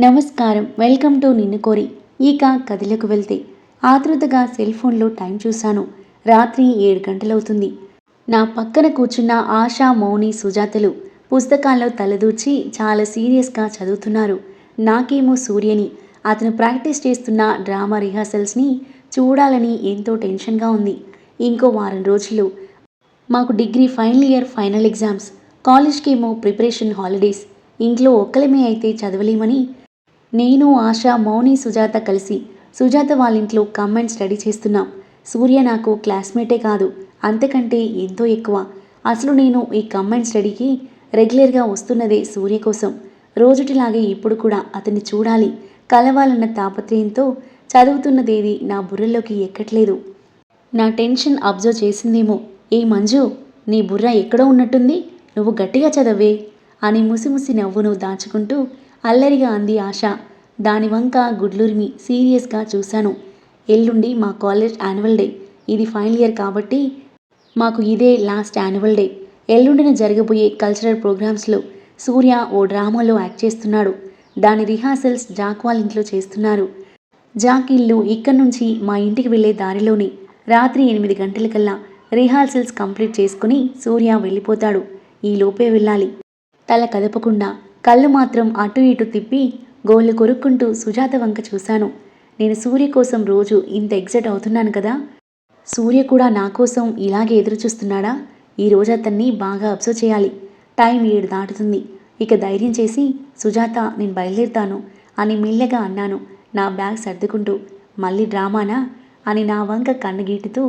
నమస్కారం. Welcome to నిన్ను కోరి. ఇక కథలకు వెళ్తే ఆతృతగా సెల్ ఫోన్లో టైం చూశాను. రాత్రి ఏడు గంటలవుతుంది. నా పక్కన కూర్చున్న ఆశా మౌని సుజాతలు పుస్తకాల్లో తలదూర్చి చాలా సీరియస్గా చదువుతున్నారు. నాకేమో సూర్యని అతను ప్రాక్టీస్ చేస్తున్న డ్రామా రిహార్సల్స్ని చూడాలని ఎంతో టెన్షన్గా ఉంది. ఇంకో వారం రోజులు. మాకు degree final year final exams. కాలేజ్కి ఏమో ప్రిపరేషన్ హాలిడేస్. ఇంట్లో ఒక్కలమే అయితే చదవలేమని నేను ఆశ మౌని సుజాత కలిసి సుజాత వాళ్ళ ఇంట్లో కమెంట్ స్టడీ చేస్తున్నాం. సూర్య నాకు క్లాస్మేటే కాదు అంతకంటే ఎంతో ఎక్కువ. అసలు నేను ఈ కమెంట్ స్టడీకి రెగ్యులర్గా వస్తున్నదే సూర్య కోసం. రోజుటిలాగే ఇప్పుడు కూడా అతన్ని చూడాలి. కలవాలన్న తాపత్రయంతో చదువుతున్నదేది నా బుర్రలోకి ఎక్కట్లేదు. నా టెన్షన్ అబ్జర్వ్ చేసిందేమో ఏ మంజు నీ బుర్ర ఎక్కడో ఉన్నట్టుంది నువ్వు గట్టిగా చదవే అని ముసిముసి నవ్వును దాచుకుంటూ అల్లరిగా అంది ఆశ. దాని వంక గుడ్లూరిమి సీరియస్గా చూశాను. ఎల్లుండి మా కాలేజ్ యాన్యువల్ డే. ఇది ఫైనల్ ఇయర్ కాబట్టి మాకు ఇదే లాస్ట్ యాన్యువల్ డే. ఎల్లుండిన జరగబోయే కల్చరల్ ప్రోగ్రామ్స్లో సూర్య ఓ డ్రామాలో యాక్ట్ చేస్తున్నాడు. దాని రిహార్సల్స్ జాక్ వాళ్ళ ఇంట్లో చేస్తున్నారు. జాక్ ఇల్లు ఇక్కడి నుంచి మా ఇంటికి వెళ్ళే దారిలోనే రాత్రి ఎనిమిది గంటలకల్లా రిహార్సల్స్ కంప్లీట్ చేసుకుని సూర్య వెళ్ళిపోతాడు. ఈ లోపే వెళ్ళాలి. తల కదపకుండా కళ్ళు మాత్రం అటు ఇటు తిప్పి గోళ్ళు కొరుక్కుంటూ సుజాత వంక చూశాను. నేను సూర్య కోసం రోజు ఇంత ఎగ్జైట్ అవుతున్నాను కదా? సూర్య కూడా నా కోసం ఇలాగే ఎదురు చూస్తున్నాడా ఈ రోజు అతన్ని బాగా అబ్జర్వ్ చేయాలి. టైం ఏడు దాటుతుంది. ఇక ధైర్యం చేసి సుజాత నేను బయలుదేరుతాను అని మెల్లగా అన్నాను. నా బ్యాగ్ సర్దుకుంటూ మళ్ళీ డ్రామానా? అని నా వంక కన్నగీటుతూ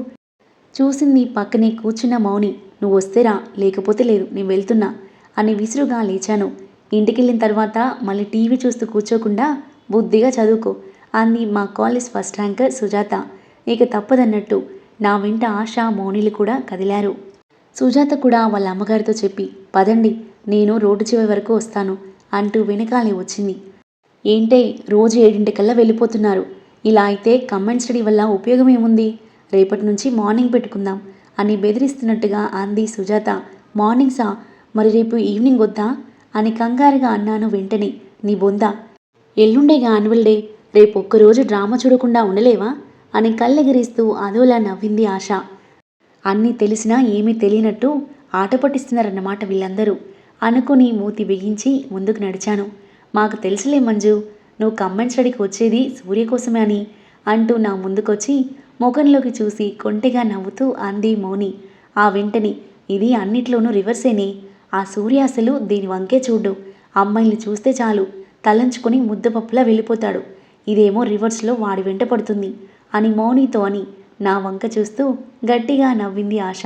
చూసింది పక్కనే కూర్చున్న మౌని నువ్వు వస్తేరా లేకపోతే లేదు నేను వెళ్తున్నా అని విసురుగా లేచాను. ఇంటికెళ్ళిన తర్వాత మళ్ళీ టీవీ చూస్తూ కూర్చోకుండా బుద్ధిగా చదువుకో. అంది మా కాలేజ్ ఫస్ట్ ర్యాంకర్ సుజాత. ఇక తప్పదన్నట్టు నా వెంట ఆశ మౌనిలు కూడా కదిలారు. సుజాత కూడా వాళ్ళ అమ్మగారితో చెప్పి పదండి నేను రోడ్డు చివరి వరకు వస్తాను అంటూ వెనకాలే వచ్చింది. ఏంటే రోజు ఏడింటికల్లా వెళ్ళిపోతున్నారు. ఇలా అయితే కమెంట్ స్టడీ వల్ల ఉపయోగం ఏముంది? రేపటి నుంచి మార్నింగ్ పెట్టుకుందాం అని బెదిరిస్తున్నట్టుగా అంది సుజాత. మార్నింగ్సా? మరి రేపు ఈవినింగ్ వద్దా? అని కంగారుగా అన్నాను వెంటనే. నీ బొంద. ఎల్లుండేగా యాన్యువల్ డే రేపు ఒక్కరోజు డ్రామా చూడకుండా ఉండలేవా? అని కళ్ళెగిరిస్తూ అదోలా నవ్వింది ఆశ. అన్నీ తెలిసినా ఏమీ తెలియనట్టు ఆట పట్టిస్తున్నారన్నమాట వీళ్ళందరూ అనుకుని మూతి బిగించి ముందుకు నడిచాను. మాకు తెలుసులే మంజు. నువ్వు కంబైన్ స్టడీకి వచ్చేది సూర్య కోసమే అని అంటూ నా ముందుకొచ్చి ముఖంలోకి చూసి కొంటెగా నవ్వుతూ అంది మౌని. ఆ వెంటనే ఇది అన్నిట్లోనూ రివర్సేనే. ఆ సూర్య అసలు దీని వంకే చూడ్డు. అమ్మాయిల్ని చూస్తే చాలు. తలంచుకొని ముద్దపప్పులా వెళ్ళిపోతాడు. ఇదేమో రివర్స్లో వాడి వెంట పడుతుంది అని మౌనితో అని నా వంక చూస్తూ గట్టిగా నవ్వింది ఆశ.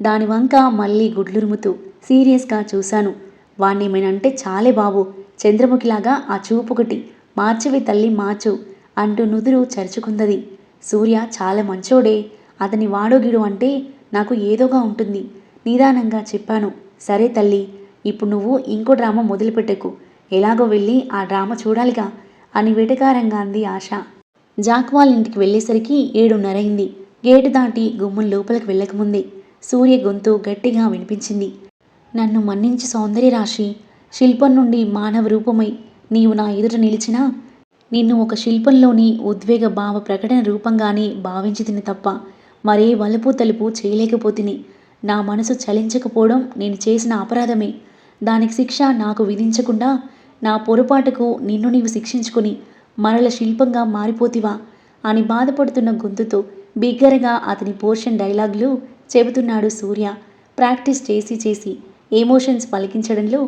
దాని వంక మళ్ళీ గుడ్లురుముతూ సీరియస్గా చూశాను. వాణ్ణేమేనంటే చాలే బాబు. చంద్రముఖిలాగా ఆ చూపొకటి మార్చివి తల్లి మార్చు అంటూ నుదురు చరుచుకుందది. సూర్య చాలా మంచోడే. అతని వాడోగిడు అంటే నాకు ఏదోగా ఉంటుంది. నిదానంగా చెప్పాను. సరే తల్లి ఇప్పుడు నువ్వు ఇంకో డ్రామా మొదలుపెట్టకు. ఎలాగో వెళ్ళి ఆ డ్రామా చూడాలిగా అని వెటకారంగా అంది ఆశ. జాక్వాల్ ఇంటికి వెళ్ళేసరికి ఏడున్నరైంది. గేటు దాటి గుమ్మం లోపలికి వెళ్ళకముందే సూర్య గొంతు గట్టిగా వినిపించింది. నన్ను మన్నించి సౌందర్య రాశి శిల్పం నుండి మానవ రూపమై నీవు నా ఎదుట నిలిచినా నిన్ను ఒక శిల్పంలోని ఉద్వేగ భావ ప్రకటన రూపంగానే భావించి తిని తప్ప మరే వలుపు తలుపు చేయలేకపోతిని. నా మనసు చలించకపోవడం నేను చేసిన అపరాధమే. దానికి శిక్ష నాకు విధించకుండా నా పొరపాటుకు నిన్ను నీవు శిక్షించుకుని మరల శిల్పంగా మారిపోతివా అని బాధపడుతున్న గొంతుతో బిగ్గరగా అతని పోర్షన్ డైలాగులు చెబుతున్నాడు సూర్య. ప్రాక్టీస్ చేసి చేసి ఎమోషన్స్ పలికించడంలో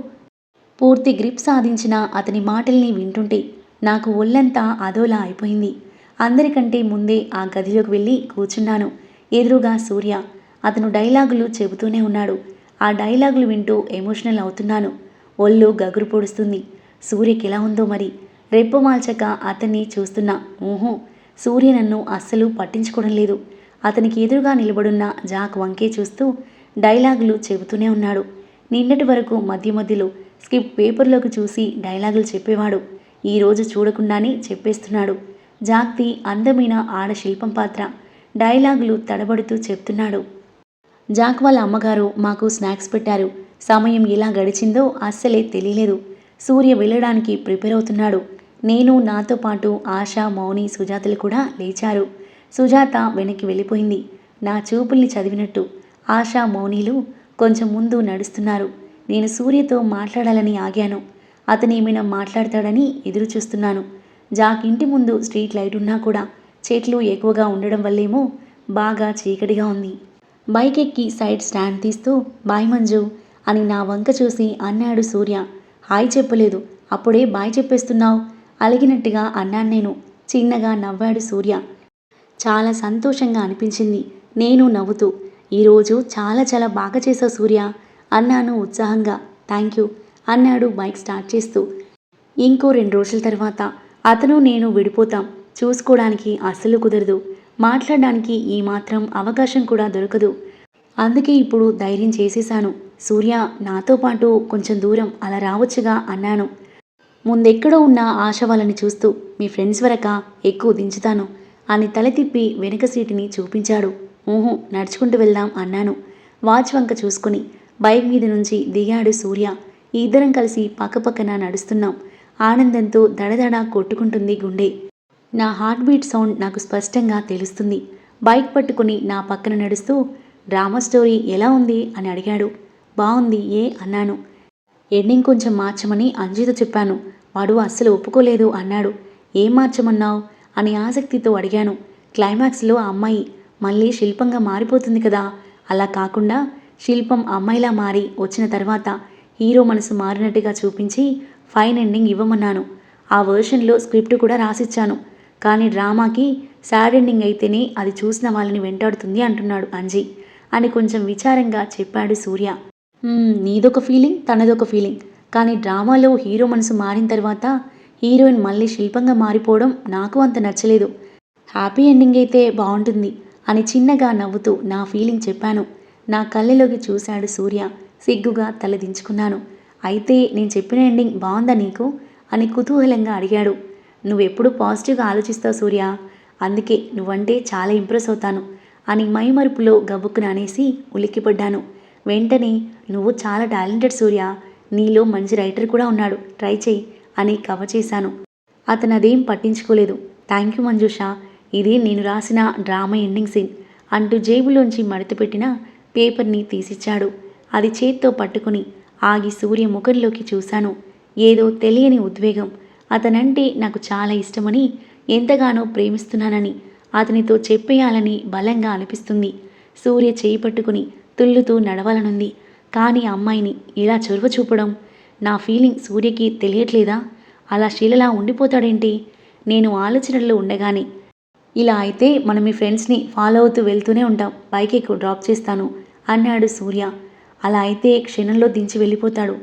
పూర్తి గ్రిప్ సాధించిన అతని మాటల్ని వింటుంటే నాకు ఒళ్ళంతా అదోలా అయిపోయింది. అందరికంటే ముందే ఆ గదిలోకి వెళ్ళి కూర్చున్నాను ఎదురుగా సూర్య. అతను డైలాగులు చెబుతూనే ఉన్నాడు. ఆ డైలాగులు వింటూ ఎమోషనల్ అవుతున్నాను. ఒళ్ళు గగురు పొడుస్తుంది. సూర్యకి ఎలా ఉందో మరి? రెప్పు మాల్చక అతన్ని చూస్తున్నా. ఊహో సూర్య నన్ను అస్సలు పట్టించుకోవడం లేదు. అతనికి ఎదురుగా నిలబడున్న జాక్ వంకే చూస్తూ డైలాగులు చెబుతూనే ఉన్నాడు. నిన్నటి వరకు మధ్య మధ్యలో స్కిప్ పేపర్లోకి చూసి డైలాగులు చెప్పేవాడు. ఈరోజు చూడకుండానే చెప్పేస్తున్నాడు. జాక్తి అందమైన ఆడ శిల్పం పాత్ర. డైలాగులు తడబడుతూ చెప్తున్నాడు. జాక్ వాళ్ళ అమ్మగారు మాకు స్నాక్స్ పెట్టారు. సమయం ఎలా గడిచిందో అస్సలే తెలియలేదు. సూర్య వెళ్ళడానికి ప్రిపేర్ అవుతున్నాడు. నేను నాతో పాటు ఆశ మౌని సుజాతలు కూడా లేచారు. సుజాత వెనక్కి వెళ్ళిపోయింది. నా చూపుల్ని చదివినట్టు ఆశ మౌనీలు కొంచెం ముందు నడుస్తున్నారు. నేను సూర్యతో మాట్లాడాలని ఆగాను. అతను ఏమైనా మాట్లాడతాడని ఎదురు చూస్తున్నాను జాక్ ఇంటి ముందు స్ట్రీట్ లైట్ ఉన్నా కూడా చెట్లు ఎక్కువగా ఉండడం వల్లేమో బాగా చీకటిగా ఉంది. బైక్ ఎక్కి సైడ్ స్టాండ్ తీస్తూ బాయ్ మంజు అని నా వంక చూసి అన్నాడు సూర్య. హాయ్ చెప్పలేదు. అప్పుడే బాయ్ చెప్పేస్తున్నావు అలిగినట్టుగా అన్నాను నేను. చిన్నగా నవ్వాడు సూర్య. చాలా సంతోషంగా అనిపించింది. నేను నవ్వుతూ. ఈరోజు చాలా చాలా బాగా చేసావు సూర్య అన్నాను ఉత్సాహంగా. థ్యాంక్ యూ అన్నాడు బైక్ స్టార్ట్ చేస్తూ. ఇంకో రెండు రోజుల తర్వాత అతను నేను విడిపోతాం. చూసుకోవడానికి అస్సలు కుదరదు. మాట్లాడడానికి ఈ మాత్రం అవకాశం కూడా దొరకదు. అందుకే ఇప్పుడు ధైర్యం చేసేశాను. సూర్య నాతో పాటు కొంచెం దూరం అలా రావచ్చుగా అన్నాను. ముందెక్కడో ఉన్న ఆశ వాళ్ళని చూస్తూ మీ ఫ్రెండ్స్ వరక ఎక్కువ దించుతాను అని తల తిప్పి వెనుక సీటుని చూపించాడు. ఊహు నడుచుకుంటూ వెళ్దాం అన్నాను. వాచ్ వంక చూసుకుని బైక్ మీద నుంచి దిగాడు సూర్య. ఇద్దరం కలిసి పక్కపక్కన నడుస్తున్నాం. ఆనందంతో దడదడ కొట్టుకుంటుంది గుండె. నా హార్ట్ బీట్ సౌండ్ నాకు స్పష్టంగా తెలుస్తుంది. బైక్ పట్టుకుని నా పక్కన నడుస్తూ డ్రామా స్టోరీ ఎలా ఉంది? అని అడిగాడు. బాగుంది ఏ? అన్నాను. ఎండింగ్ కొంచెం మార్చమని అంజితో చెప్పాను. వాడు అస్సలు ఒప్పుకోలేదు అన్నాడు. ఏం మార్చమన్నావు? అని ఆసక్తితో అడిగాను. క్లైమాక్స్లో ఆ అమ్మాయి మళ్ళీ శిల్పంగా మారిపోతుంది కదా. అలా కాకుండా శిల్పం అమ్మాయిలా మారి వచ్చిన తర్వాత హీరో మనసు మారినట్టుగా చూపించి ఫైన్ ఎండింగ్ ఇవ్వమన్నాను. ఆ వర్షన్లో స్క్రిప్ట్ కూడా రాసిచ్చాను. కానీ డ్రామాకి సాడ్ ఎండింగ్ అయితేనే అది చూసిన వాళ్ళని వెంటాడుతుంది అంటున్నాడు అంజీ. అని కొంచెం విచారంగా చెప్పాడు సూర్య. నీదొక ఫీలింగ్ తనదొక ఫీలింగ్. కానీ డ్రామాలో హీరో మనసు మారిన తర్వాత హీరోయిన్ మళ్ళీ శిల్పంగా మారిపోవడం నాకు అంత నచ్చలేదు. హ్యాపీ ఎండింగ్ అయితే బాగుంటుంది అని చిన్నగా నవ్వుతూ నా ఫీలింగ్ చెప్పాను. నా కళ్ళలోకి చూశాడు సూర్య. సిగ్గుగా తలదించుకున్నాను. అయితే నేను చెప్పిన ఎండింగ్ బాగుందా నీకు? అని కుతూహలంగా అడిగాడు. నువ్వెప్పుడు పాజిటివ్గా ఆలోచిస్తావు సూర్య? అందుకే నువ్వంటే చాలా ఇంప్రెస్ అవుతాను. అని మైమరుపులో గబుక్కున అనేసి ఉలిక్కిపడ్డాను. వెంటనే నువ్వు చాలా టాలెంటెడ్ సూర్య. నీలో మంచి రైటర్ కూడా ఉన్నాడు. ట్రై చేయి అని కవర్ చేశాను. అతను అదేం పట్టించుకోలేదు. Thank you Manjusha. ఇది నేను రాసిన డ్రామా ఎండింగ్ సీన్ అంటూ జేబులోంచి మడతపెట్టిన పేపర్ని తీసిచ్చాడు. అది చేత్తో పట్టుకుని ఆగి సూర్య ముఖంలోకి చూశాను. ఏదో తెలియని ఉద్వేగం. అతనంటే నాకు చాలా ఇష్టమని ఎంతగానో ప్రేమిస్తున్నానని అతనితో చెప్పేయాలని బలంగా అనిపిస్తుంది. సూర్య చేయి పట్టుకుని తుల్లుతూ నడవాలనుంది. కానీ అమ్మాయిని ఇలా చొరవ చూపడం నా ఫీలింగ్ సూర్యకి తెలియట్లేదా? అలా శీలలా ఉండిపోతాడేంటి? నేను ఆలోచనల్లో ఉండగానే ఇలా అయితే మనం మీ ఫ్రెండ్స్ని ఫాలో అవుతూ వెళ్తూనే ఉంటాం. బైక్ ఎక్కువ డ్రాప్ చేస్తాను అన్నాడు సూర్య. అలా అయితే క్షణంలో దించి వెళ్ళిపోతాడు.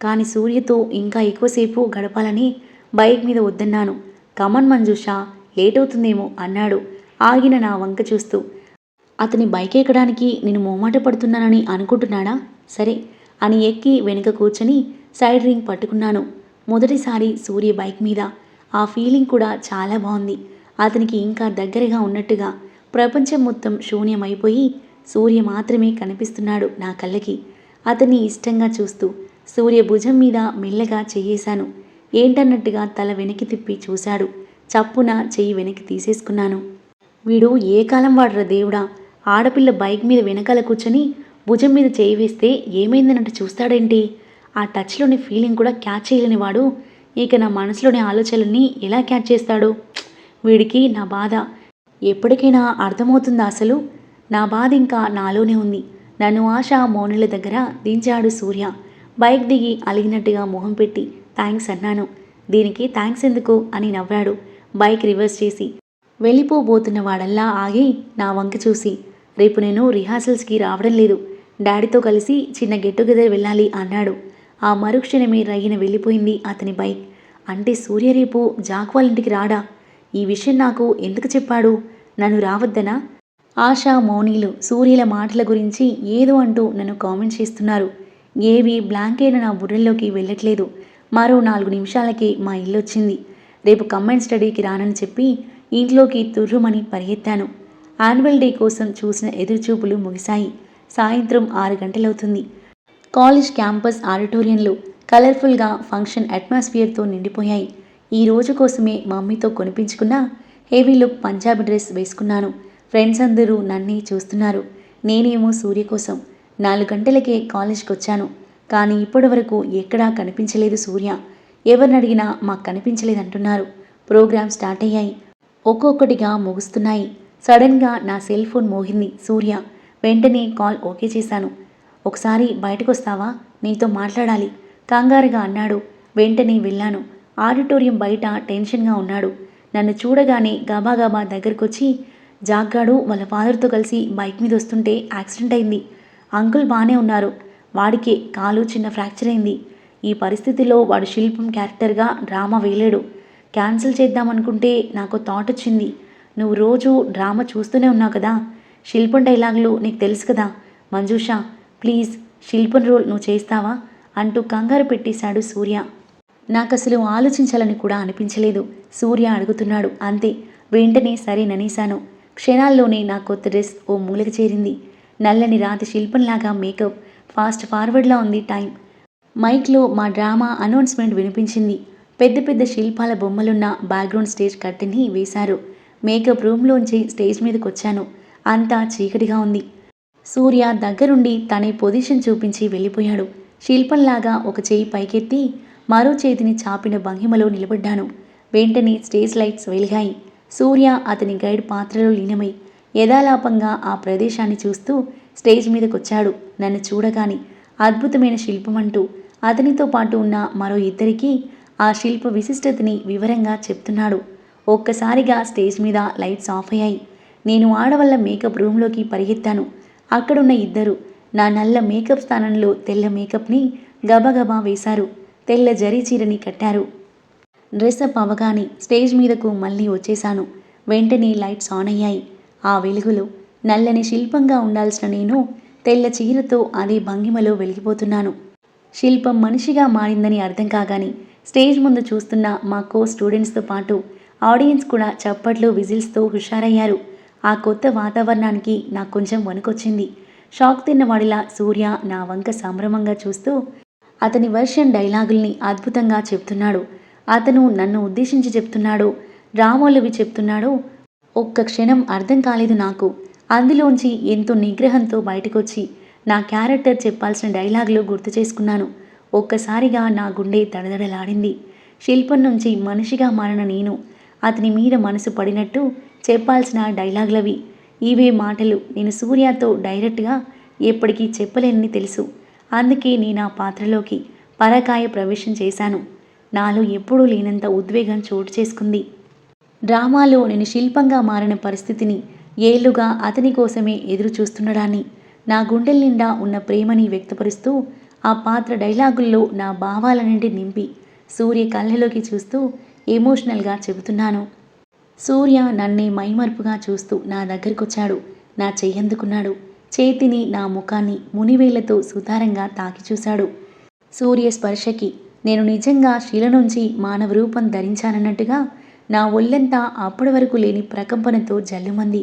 కానీ సూర్యతో ఇంకా ఎక్కువసేపు గడపాలని బైక్ మీద వద్దన్నాను. కమన్ మంజుషా లేట్ అవుతుందేమో అన్నాడు. ఆగిన నా వంక చూస్తూ అతని బైక్ ఎక్కడానికి నేను మొహమాట పడుతున్నానని అనుకుంటున్నాడా? సరే అని ఎక్కి వెనుక కూర్చొని సైడ్ రింగ్ పట్టుకున్నాను. మొదటిసారి సూర్య బైక్ మీద. ఆ ఫీలింగ్ కూడా చాలా బాగుంది. అతనికి ఇంకా దగ్గరగా ఉన్నట్టుగా ప్రపంచం మొత్తం శూన్యమైపోయి సూర్య మాత్రమే కనిపిస్తున్నాడు నా కళ్ళకి. అతన్ని ఇష్టంగా చూస్తూ సూర్య భుజం మీద మెల్లగా చెయ్యేశాను. ఏంటన్నట్టుగా తల వెనక్కి తిప్పి చూశాడు. చప్పున చెయ్యి వెనక్కి తీసేసుకున్నాను. వీడు ఏ కాలం వాడరా దేవుడా? ఆడపిల్ల బైక్ మీద వెనకాల కూర్చొని భుజం మీద చేయి వేస్తే ఏమైందన్నట్టు చూస్తాడేంటి? ఆ టచ్లోని ఫీలింగ్ కూడా క్యాచ్ చేయలేని వాడు. ఇక నా మనసులోని ఆలోచనల్ని ఎలా క్యాచ్ చేస్తాడు? వీడికి నా బాధ. ఎప్పటికైనా అర్థమవుతుందా అసలు. నా బాధ ఇంకా నాలోనే ఉంది. నన్ను ఆశ మౌనుల దగ్గర దించాడు సూర్య. బైక్ దిగి అలిగినట్టుగా మొహం పెట్టి థ్యాంక్స్ అన్నాను. దీనికి థ్యాంక్స్ ఎందుకు? అని నవ్వాడు. బైక్ రివర్స్ చేసి వెళ్ళిపోబోతున్న వాడల్లా ఆగి నా వంక చూసి రేపు నేను రిహార్సల్స్కి రావడం లేదు. డాడీతో కలిసి చిన్న గెట్ టుగెదర్ వెళ్ళాలి అన్నాడు. ఆ మరుక్షణమే రయ్యన వెళ్ళిపోయింది అతని బైక్. అంటే సూర్య రేపు జాక్ వాళ్ళ ఇంటికి రాడా? ఈ విషయం నాకు ఎందుకు చెప్పాడు? నన్ను రావద్దనా? ఆశా మౌనీలు సూర్యుల మాటల గురించి ఏదో అంటూ నన్ను కామెంట్ చేస్తున్నారు. ఏవి బ్లాంక్ అయిన నా బుర్రలోకి వెళ్ళట్లేదు. మరో నాలుగు నిమిషాలకి మా ఇల్లు వచ్చింది రేపు కంబైన్ స్టడీకి రానని చెప్పి ఇంట్లోకి తుర్రుమని పరిగెత్తాను. యాన్యువల్ డే కోసం చూసిన ఎదురుచూపులు ముగిశాయి. సాయంత్రం ఆరు గంటలవుతుంది. కాలేజ్ క్యాంపస్ ఆడిటోరియంలో కలర్ఫుల్గా ఫంక్షన్ అట్మాస్ఫియర్తో నిండిపోయాయి. ఈ రోజు కోసమే మమ్మీతో కొనిపించుకున్న హెవీ లుక్ పంజాబీ డ్రెస్ వేసుకున్నాను. ఫ్రెండ్స్ అందరూ నన్నే చూస్తున్నారు. నేనేమో సూర్య కోసం. నాలుగు గంటలకే కాలేజ్కి వచ్చాను కానీ ఇప్పటి వరకు ఎక్కడా కనిపించలేదు సూర్య. ఎవరినడిగినా మాకు కనిపించలేదంటున్నారు. ప్రోగ్రామ్ స్టార్ట్ అయ్యాయి. ఒక్కొక్కటిగా ముగుస్తున్నాయి. సడన్గా నా సెల్ ఫోన్ మోగింది సూర్య. వెంటనే కాల్ ఓకే చేశాను. ఒకసారి బయటకు వస్తావా నీతో మాట్లాడాలి. కంగారుగా అన్నాడు. వెంటనే వెళ్ళాను. ఆడిటోరియం బయట టెన్షన్గా ఉన్నాడు. నన్ను చూడగానే గబాగబా దగ్గరకొచ్చి జాగ్గాడు వాళ్ళ ఫాదర్తో కలిసి బైక్ మీద వస్తుంటే యాక్సిడెంట్ అయింది. అంకుల్ బాగానే ఉన్నారు. వాడికే కాలు చిన్న ఫ్రాక్చర్ అయింది. ఈ పరిస్థితిలో వాడు శిల్పం క్యారెక్టర్గా డ్రామా వేయలేడు. క్యాన్సిల్ చేద్దామనుకుంటే నాకు థాట్ వచ్చింది. నువ్వు రోజు డ్రామా చూస్తూనే ఉన్నావు కదా. శిల్పం డైలాగులు నీకు తెలుసు కదా. మంజూష ప్లీజ్ శిల్పం రోల్ నువ్వు చేస్తావా? అంటూ కంగారు పెట్టేశాడు సూర్య. నాకు అసలు ఆలోచించాలని కూడా అనిపించలేదు. సూర్య అడుగుతున్నాడు. అంతే. వెంటనే సరేననేశాను క్షణాల్లోనే నా కొత్త డ్రెస్ ఓ మూలకి చేరింది. నల్లని రాతి శిల్పంలాగా మేకప్ ఫాస్ట్ ఫార్వర్డ్లా ఉంది టైం. మైక్లో మా డ్రామా అనౌన్స్మెంట్ వినిపించింది. పెద్ద పెద్ద శిల్పాల బొమ్మలున్న బ్యాక్గ్రౌండ్ స్టేజ్ కట్టెని వేశారు. మేకప్ రూమ్లోంచి స్టేజ్ మీదకి వచ్చాను అంతా చీకటిగా ఉంది. సూర్య దగ్గరుండి తనే పొజిషన్ చూపించి వెళ్ళిపోయాడు. శిల్పంలాగా ఒక చేయి పైకెత్తి మరో చేతిని చాపిన భంగిమలో నిలబడ్డాను. వెంటనే స్టేజ్ లైట్స్ వెలిగాయి. సూర్య అతని గైడ్ పాత్రలో లీనమై యథాలాపంగా ఆ ప్రదేశాన్ని చూస్తూ స్టేజ్ మీదకొచ్చాడు. నన్ను చూడగాని అద్భుతమైన శిల్పం అంటూ అతనితో పాటు ఉన్న మరో ఇద్దరికి ఆ శిల్ప విశిష్టతని వివరంగా చెప్తున్నాడు. ఒక్కసారిగా స్టేజ్ మీద లైట్స్ ఆఫ్ అయ్యాయి. నేను ఆడవల్ల మేకప్ రూమ్లోకి పరిగెత్తాను. అక్కడున్న ఇద్దరు నా నల్ల మేకప్ స్థానంలో తెల్ల మేకప్ని గబగబా వేశారు. తెల్ల జరీ చీరని కట్టారు. డ్రెస్అప్ అవగానే స్టేజ్ మీదకు మళ్ళీ వచ్చేశాను. వెంటనే లైట్స్ ఆన్ అయ్యాయి. ఆ వెలుగులో నల్లని శిల్పంగా ఉండాల్సిన నేను తెల్ల చీరతో అదే భంగిమలో వెలిగిపోతున్నాను. శిల్పం మనిషిగా మారిందని అర్థం కాగాని స్టేజ్ ముందు చూస్తున్న మా కో స్టూడెంట్స్తో పాటు ఆడియన్స్ కూడా చప్పట్లు విజిల్స్తో హుషారయ్యారు. ఆ కొత్త వాతావరణానికి నాకు కొంచెం వణుకొచ్చింది. షాక్ తిన్నవాడిలా సూర్య నా వంక సంభ్రమంగా చూస్తూ అతని వర్షన్ డైలాగుల్ని అద్భుతంగా చెప్తున్నాడు. అతను నన్ను ఉద్దేశించి చెప్తున్నాడు రామోలవి చెప్తున్నాడు. ఒక్క క్షణం అర్థం కాలేదు నాకు. అందులోంచి ఎంతో నిగ్రహంతో బయటకొచ్చి నా క్యారెక్టర్ చెప్పాల్సిన డైలాగులు గుర్తు చేసుకున్నాను. ఒక్కసారిగా నా గుండె దడదడలాడింది. శిల్పం నుంచి మనిషిగా మారిన నేను అతని మీద మనసు పడినట్టు చెప్పాల్సిన డైలాగులవి. ఇవే మాటలు నేను సూర్యతో డైరెక్ట్గా ఎప్పటికీ చెప్పలేనని తెలుసు. అందుకే నేను ఆ పాత్రలోకి పరకాయ ప్రవేశం చేశాను. నాలో ఎప్పుడూ లేనంత ఉద్వేగం చోటు చేసుకుంది. డ్రామాలో నేను శిల్పంగా మారిన పరిస్థితిని ఏళ్ళుగా అతని కోసమే ఎదురు చూస్తుండడాన్ని నా గుండెల నిండా ఉన్న ప్రేమని వ్యక్తపరుస్తూ ఆ పాత్ర డైలాగుల్లో నా భావాలన్నింటి నింపి సూర్య కళ్ళలోకి చూస్తూ ఎమోషనల్గా చెబుతున్నాను. సూర్య నన్నే మైమర్పుగా చూస్తూ నా దగ్గరకొచ్చాడు. నా చెయ్యందుకున్నాడు. చేతిని నా ముఖాన్ని మునివేళ్ళతో సుతారంగా తాకి చూశాడు. సూర్య స్పర్శకి నేను నిజంగా శిల నుంచి మానవ రూపం ధరించానన్నట్టుగా నా ఒళ్ళంతా అప్పటి వరకు లేని ప్రకంపనతో జల్లుమంది.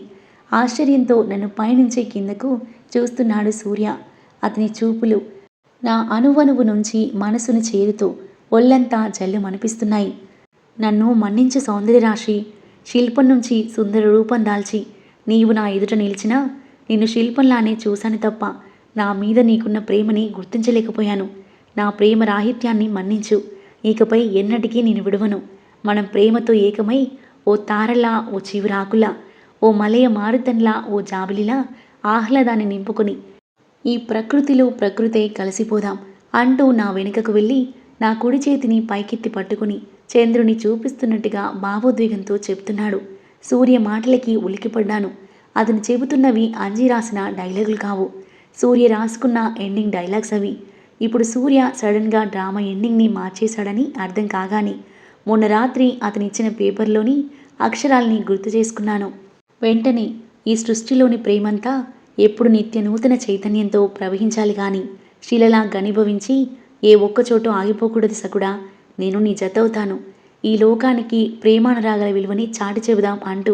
ఆశ్చర్యంతో నన్ను పైనుంచి కిందకు చూస్తున్నాడు సూర్య. అతని చూపులు నా అణువణువు నుంచి మనసును చేరుతూ ఒళ్ళంతా జల్లుమనిపిస్తున్నాయి. నన్ను మన్నించు సౌందర్యరాశి శిల్పం నుంచి సుందర రూపం దాల్చి నీవు నా ఎదుట నిలిచినా నిన్ను శిల్పంలానే చూశాను తప్ప నా మీద నీకున్న ప్రేమని గుర్తించలేకపోయాను. నా ప్రేమ రాహిత్యాన్ని మన్నించు ఇకపై ఎన్నటికీ నేను విడవను. మనం ప్రేమతో ఏకమై ఓ తారలా ఓ చివురాకులా ఓ మలయ మారుతన్లా ఓ జాబిలిలా ఆహ్లాదాన్ని నింపుకొని ఈ ప్రకృతిలో ప్రకృతే కలిసిపోదాం అంటూ నా వెనుకకు వెళ్ళి నా కుడి చేతిని పైకెత్తి పట్టుకుని చంద్రుని చూపిస్తున్నట్టుగా భావోద్వేగంతో చెప్తున్నాడు. సూర్య మాటలకి ఉలికిపడ్డాను అతను చెబుతున్నవి అంజీ రాసిన డైలాగులు కావు. సూర్య రాసుకున్న ఎండింగ్ డైలాగ్స్ అవి. ఇప్పుడు సూర్య సడన్గా డ్రామా ఎండింగ్ని మార్చేశాడని అర్థం కాగానే మొన్న రాత్రి అతనిచ్చిన పేపర్లోని అక్షరాల్ని గుర్తు చేసుకున్నాను. వెంటనే ఈ సృష్టిలోని ప్రేమంతా ఎప్పుడు నిత్య నూతన చైతన్యంతో ప్రవహించాలి గాని శిలలా గనిభవించి ఏ ఒక్కచోట ఆగిపోకూడదు సకుడా నేను నీ జతవుతాను ఈ లోకానికి ప్రేమానురాగల విలువని చాటి చెబుదాం అంటూ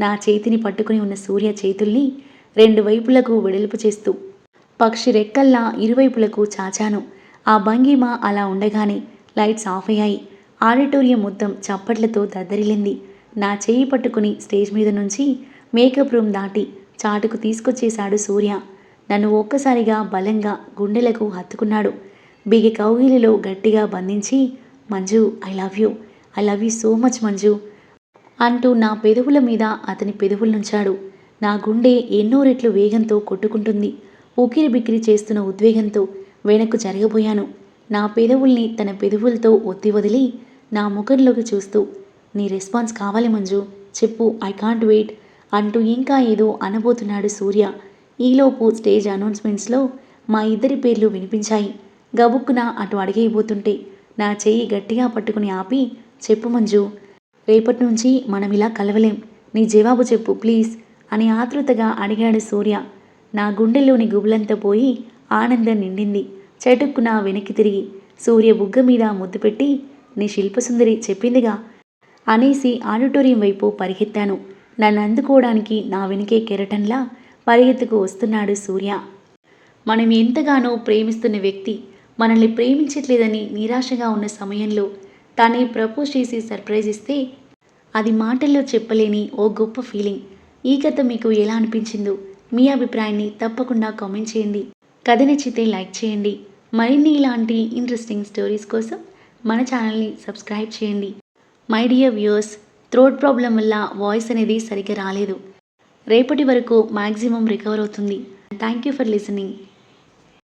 నా చేతిని పట్టుకుని ఉన్న సూర్య చేతుల్ని రెండు వైపులకు వెడల్పు చేస్తూ పక్షి రెక్కల్లా ఇరువైపులకు చాచాను. ఆ భంగిమ అలా ఉండగానే లైట్స్ ఆఫ్ అయ్యాయి. ఆడిటోరియం మొత్తం చప్పట్లతో దద్దరిల్లింది. నా చేయి పట్టుకుని స్టేజ్ మీద నుంచి మేకప్ రూమ్ దాటి చాటుకు తీసుకొచ్చేశాడు సూర్య. నన్ను ఒక్కసారిగా బలంగా గుండెలకు హత్తుకున్నాడు. బిగి కౌగిలిలో గట్టిగా బంధించి Manju I love you I love you so much Manju అంటూ నా పెదవుల మీద అతని పెదవులుంచాడు నా గుండె ఎన్నో రెట్లు వేగంతో కొట్టుకుంటుంది. ఉకిరి బిక్కిరి చేస్తున్న ఉద్వేగంతో వెనక్కు జరగబోయాను. నా పెదవుల్ని తన పెదవులతో ఒత్తి వదిలి నా ముఖంలోకి చూస్తూ నీ రెస్పాన్స్ కావాలి మంజు. చెప్పు ఐ కాంట్ వెయిట్ అంటూ ఇంకా ఏదో అనబోతున్నాడు సూర్య. ఈలోపు స్టేజ్ అనౌన్స్మెంట్స్లో మా ఇద్దరి పేర్లు వినిపించాయి. గబుక్కున అటు అడిగైపోతుంటే నా చెయ్యి గట్టిగా పట్టుకుని ఆపి చెప్పు మంజు రేపటి నుంచి మనం ఇలా కలవలేం. నీ జవాబు చెప్పు ప్లీజ్ అని ఆతృతగా అడిగాడు సూర్య. నా గుండెల్లోని గుబులంతా పోయి ఆనందం నిండింది. చటుక్కున వెనక్కి తిరిగి సూర్య బుగ్గ మీద ముద్దు పెట్టి నీ శిల్పసుందరి చెప్పిందిగా అనేసి ఆడిటోరియం వైపు పరిగెత్తాను. నన్ను అందుకోవడానికి నా వెనుకే కెరటంలా పరిగెత్తుకు వస్తున్నాడు సూర్య. మనం ఎంతగానో ప్రేమిస్తున్న వ్యక్తి మనల్ని ప్రేమించట్లేదని నిరాశగా ఉన్న సమయంలో తనే ప్రపోజ్ చేసి సర్ప్రైజ్ ఇస్తే అది మాటల్లో చెప్పలేని ఓ గొప్ప ఫీలింగ్. ఈ కథ మీకు ఎలా అనిపించిందో మీ అభిప్రాయాన్ని తప్పకుండా కామెంట్ చేయండి. కథ నచ్చితే లైక్ చేయండి. మరిన్ని ఇలాంటి ఇంట్రెస్టింగ్ స్టోరీస్ కోసం మన ఛానల్ని సబ్స్క్రైబ్ చేయండి. My dear viewers throat problem వల్ల వాయిస్ అనేది సరిగ్గా రాలేదు. రేపటి వరకు మ్యాక్సిమం రికవర్ అవుతుంది. Thank you for listening